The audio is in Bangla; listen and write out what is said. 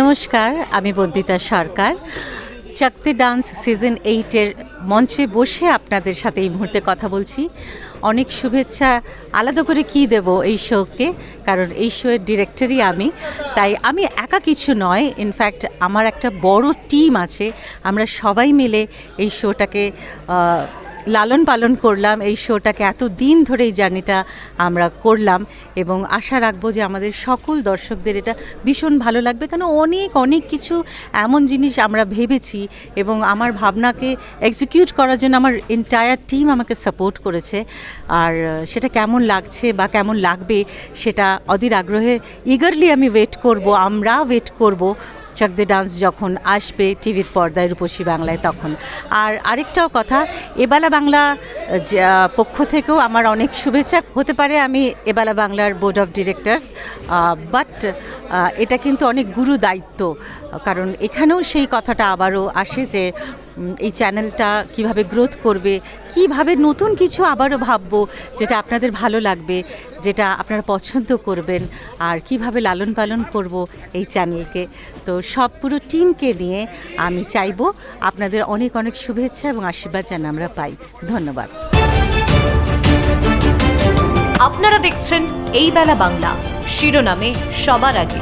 নমস্কার, আমি বন্দিতা সরকার। চাকতে ডান্স সিজন এইটের মঞ্চে বসে আপনাদের সাথে এই মুহূর্তে কথা বলছি। অনেক শুভেচ্ছা। আলাদা করে কি দেব এই শোকে? কারণ এই শোয়ের ডিরেক্টরই আমি। তাই আমি একা কিছু নয়। ইনফ্যাক্ট আমার একটা বড় টিম আছে। আমরা সবাই মিলে এই শোটাকে লালন পালন করলাম, এই শোটাকে এত দিন ধরে এই জার্নিটা আমরা করলাম এবং আশা রাখব যে আমাদের সকল দর্শকদের এটা ভীষণ ভালো লাগবে। কেন অনেক অনেক কিছু এমন জিনিস আমরা ভেবেছি এবং আমার ভাবনাকে এক্সিকিউট করার জন্য আমার এন্টায়ার টিম আমাকে সাপোর্ট করেছে। আর সেটা কেমন লাগছে বা কেমন লাগবে সেটা অধীর আগ্রহে ইগারলি আমি ওয়েট করব, আমরা ওয়েট করব। চাকদে ডান্স যখন আসবে টিভির পর্দায় রূপসী বাংলায় তখন। আর আরেকটাও কথা, এবালা বাংলা পক্ষ থেকেও আমার অনেক শুভেচ্ছা। হতে পারে আমি এবালা বাংলার বোর্ড অফ ডিরেক্টরস বাট এটা কিন্তু অনেক গুরু দায়িত্ব। কারণ এখানেও সেই কথাটা আবারও আসে যে এই চ্যানেলটা কীভাবে গ্রোথ করবে, কীভাবে নতুন কিছু আবারও ভাববো যেটা আপনাদের ভালো লাগবে, যেটা আপনারা পছন্দ করবেন আর কীভাবে লালন পালন করব এই চ্যানেলকে। তো সব পুরো টিমকে নিয়ে আমি চাইব আপনাদের অনেক অনেক শুভেচ্ছা এবং আশীর্বাদ যেন আমরা পাই। ধন্যবাদ। আপনারা দেখছেন এই বেলা বাংলা। শিরোনামে সবার আগে।